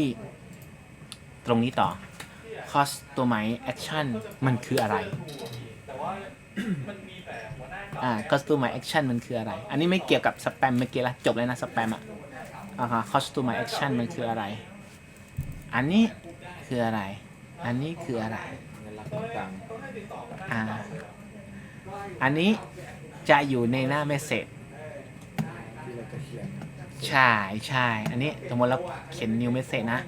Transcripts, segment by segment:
ที่ตรงนี้ต่อ customize action มันคืออะไรอ่า customize action มันคืออะไร อันนี้ไม่เกี่ยวกับสแปมเมื่อกี้ละจบเลยนะสแปมอะอ่าฮะ customize action มันคืออะไร อันนี้คืออะไร อันนี้คืออะไรอ่าอันนี้จะอยู่ในหน้าเมสเซจ ใช่ใช่อันนี้สมมติเราเขียน new message นะ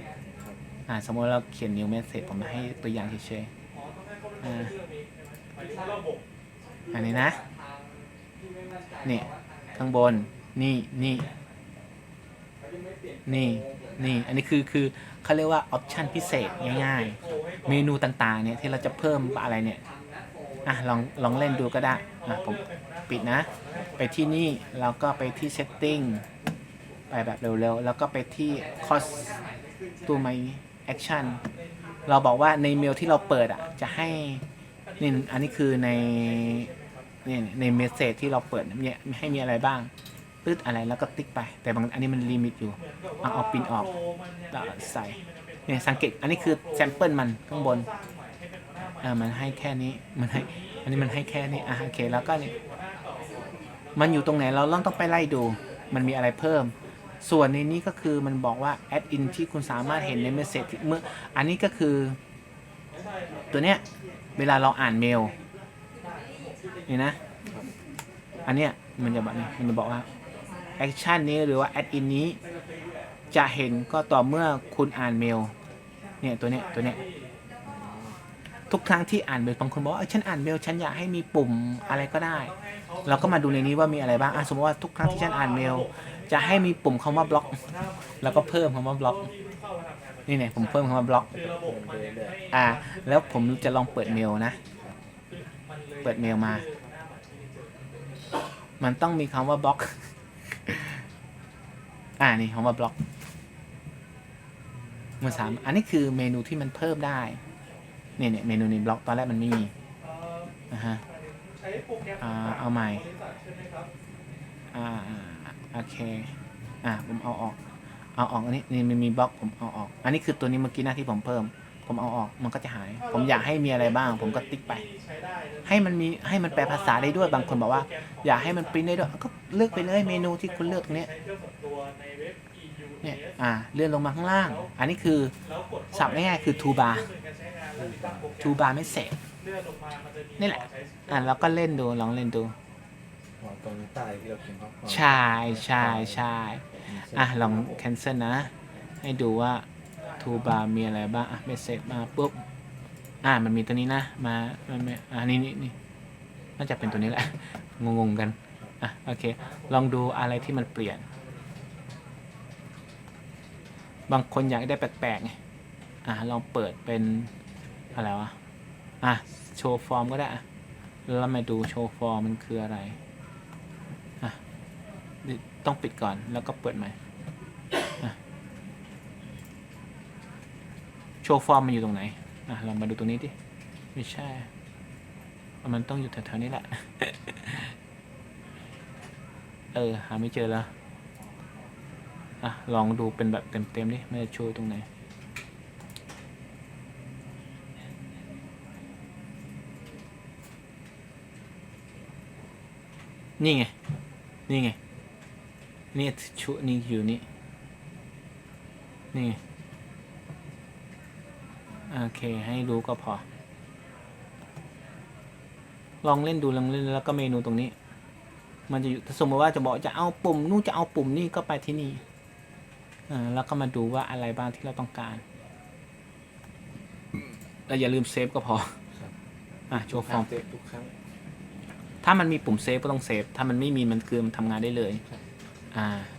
อ่าสมมติเราเขียน new message ผมให้ตัวอย่างเฉยๆอ่าอันนี้นะนี่ข้างบนนี่นี่นี่นี่อันนี้คือคือเขาเรียกว่าออปชันพิเศษง่ายๆ เมนูต่างๆเนี่ยที่เราจะเพิ่มอะไรเนี่ยอะลองลองเล่นดูก็ได้อะผมปิดนะ ไปที่นี่เราก็ไปที่ setting ไปแบบเร็วๆ แล้วก็ไปที่ cost to my action เราบอกว่าในเมลที่เราเปิดอะ จะให้นี่อันนี้คือในนี่ในเมสเซจที่เราเปิดเนี่ยให้มีอะไรบ้างตืดอะไรแล้วก็ติ๊กไป แต่บางอันนี้มันลิมิตอยู่ เอาเอาปินออกแล้วใส่เนี่ยสังเกตอันนี้คือแซมเปิลมันข้างบนอ่ามันให้แค่นี้มันให้อันนี้มันให้แค่นี้อะโอเคแล้วก็นี่มันอยู่ตรงไหนเราต้องต้องไปไล่ดู มันมีอะไรเพิ่ม ส่วนในนี้ก็คือมันบอกว่า add in ที่คุณสามารถเห็นในเมสเซจเมื่ออันนี้ก็คือ ตัวเนี้ย เวลาเราอ่านเมลนี่นะ อันเนี้ยมันจะบอกนี่มันจะบอกว่า action นี้หรือว่า add in นี้ จะเห็นก็ต่อเมื่อคุณอ่านเมล เนี่ยตัวเนี้ยตัวเนี้ยทุกครั้งที่อ่านเมลบางคนบอกว่าฉันอ่านเมลฉันอยากให้มีปุ่มอะไรก็ได้ เราก็มาดูในนี้ว่ามีอะไรบ้างอสมมติว่าทุกครั้งที่ฉันอ่านเมล จะให้มีปุ่มคำว่าบล็อก แล้วก็เพิ่มคำว่าบล็อก นี่เนี่ยผมเพิ่มคำว่าบล็อก อ่า แล้วผมจะลองเปิดเมลนะ เปิดเมลมา มันต้องมีคำว่าบล็อก อ่านี่คำว่าบล็อกมันสามอันนี้คือเมนูที่มันเพิ่มได้เนี่ยเนี่ยเมนูในบล็อกตอนแรกมันไม่มีนะฮะอ่าเอาใหม่อ่า โอเค อ่าผมเอาออก เอาออกอันนี้นี่มันมีบล็อกผมเอาออก อันนี้คือตัวนี้เมื่อกี้หน้าที่ผมเพิ่ม ผมเอาออกมันก็จะหาย ผมอยากให้มีอะไรบ้าง ผมก็ติ๊กไป ให้มันมีให้มันแปลภาษาได้ด้วยบางคนบอกว่า อยากให้มันปริ้นได้ด้วยก็เลือกไปเลยเมนูที่คุณเลือกตรงเนี้ยเนี่ยอ่าเลื่อนลงมาข้างล่าง อันนี้คือสับง่ายๆคือ to bar to bar ไม่เสร็จนี่แหละอ่าแล้วก็เล่นดูลองเล่นดู ๆหัวตรงใต้ที่เราเขียนข้อความใช่ใช่ใช่อะลอง cancel นะ ให้ดูว่าทูบาร์มีอะไรบ้างอะเมสเซจมาปุ๊บอะมันมีตัวนี้นะ มามันไม่อะนี่นี่นี่น่าจะเป็นตัวนี้แหละ งงๆกันอะโอเค ลองดูอะไรที่มันเปลี่ยน บางคนอยากได้แปลกๆไงอะลองเปิดเป็นอะไรวะอะโชว์ฟอร์มก็ได้อะแล้วมาดูโชว์ฟอร์มมันคืออะไรอะ ต้องปิดก่อนแล้วก็เปิดใหม่โชว์ฟอร์มมันอยู่ตรงไหนอะลองมาดูตรงนี้ดิไม่ใช่ มันต้องอยู่แถวๆนี้แหละ เออ หาไม่เจอแล้ว อะ ลองดูเป็นแบบเต็มๆดิไม่ได้โชว์ตรงไหนนี่ไง นี่ไง นี่ชุดนี่อยู่นี่ นี่ไงโอเค ให้รู้ก็พอ ลองเล่นดูลองเล่นแล้วก็เมนูตรงนี้ มันจะอยู่ถ้าสมมติว่าจะบอกจะเอาปุ่มนู่นจะเอาปุ่มนี่ก็ไปที่นี่อ่าแล้วก็มาดูว่าอะไรบ้างที่เราต้องการแล้วอย่าลืมเซฟก็พออะโชว์ฟอร์มเซฟทุกครั้งถ้ามันมีปุ่มเซฟก็ต้องเซฟ ถ้ามันไม่มีมันคือมันทำงานได้เลย อ่า